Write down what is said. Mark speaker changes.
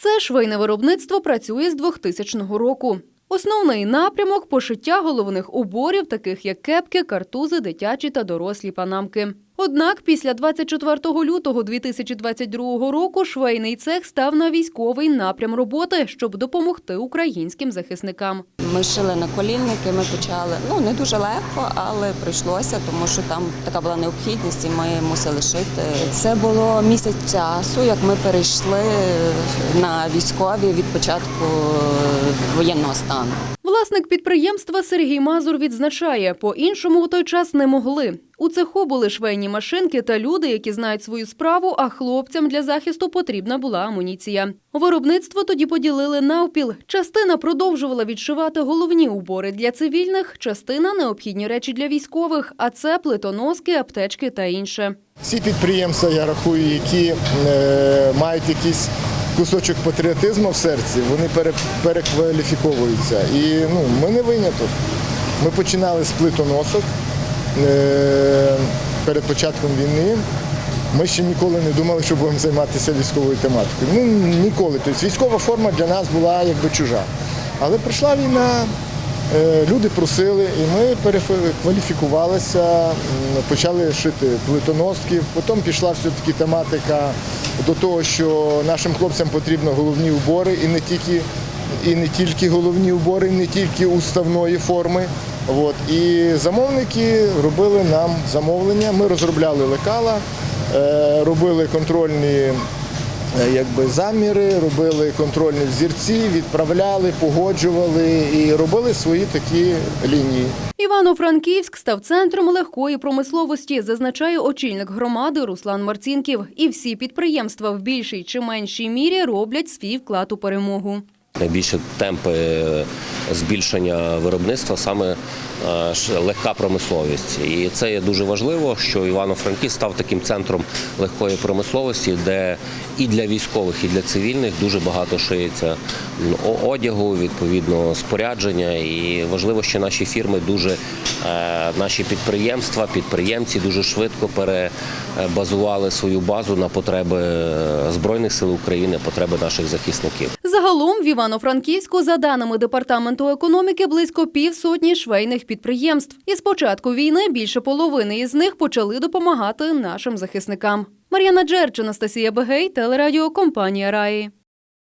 Speaker 1: Це швейне виробництво працює з 2000 року. Основний напрямок пошиття головних уборів, таких як кепки, картузи, дитячі та дорослі панамки. Однак після 24 лютого 2022 року швейний цех став на військовий напрям роботи, щоб допомогти українським захисникам.
Speaker 2: Ми шили на колінники, ми почали. Ну не дуже легко, але прийшлося, тому що там така була необхідність, і ми мусили шити. Це було місяць часу, як ми перейшли на військові від початку воєнного стану.
Speaker 1: Власник підприємства Сергій Мазур відзначає, по-іншому у той час не могли. У цеху були швейні машинки та люди, які знають свою справу, а хлопцям для захисту потрібна була амуніція. Виробництво тоді поділили навпіл. Частина продовжувала відшивати головні убори для цивільних, частина необхідні речі для військових, а це плитоноски, аптечки та інше.
Speaker 3: Всі підприємства, я рахую, які е, мають якийсь кусочок патріотизму в серці, вони пере, перекваліфіковуються. І ну, ми не виняток. Ми починали з плитоносок е, перед початком війни. Ми ще ніколи не думали, що будемо займатися військовою тематикою. Ну, ніколи. Тобто військова форма для нас була якби чужа. Але прийшла війна, Люди просили, і ми перекваліфікувалися, почали шити плитоноски. Потім пішла все-таки тематика до того, що нашим хлопцям потрібно головні убори, і не тільки, і не тільки головні убори, і не тільки уставної форми. От. І замовники робили нам замовлення. Ми розробляли лекала, е, робили контрольні е, якби заміри, робили контрольні взірці, відправляли, погоджували і робили свої такі лінії.
Speaker 1: Івано-Франківськ став центром легкої промисловості, зазначає очільник громади Руслан Марцінків. І всі підприємства в більшій чи меншій мірі роблять свій вклад у перемогу.
Speaker 4: Найбільше темпи е, збільшення виробництва саме е, легка промисловість. І це є дуже важливо, що Івано-Франківськ став таким центром легкої промисловості, де і для військових, і для цивільних дуже багато шиється одягу, відповідно спорядження. І важливо, що наші фірми дуже е, наші підприємства, підприємці дуже швидко перебазували свою базу на потреби Збройних сил України, потреби наших захисників.
Speaker 1: Загалом в Івано-Франківську, за даними департаменту економіки, близько півсотні швейних підприємств. І з початку війни більше половини із них почали допомагати нашим захисникам. Мар'яна Джерч, Анастасія Бегей, телерадіокомпанія Раї.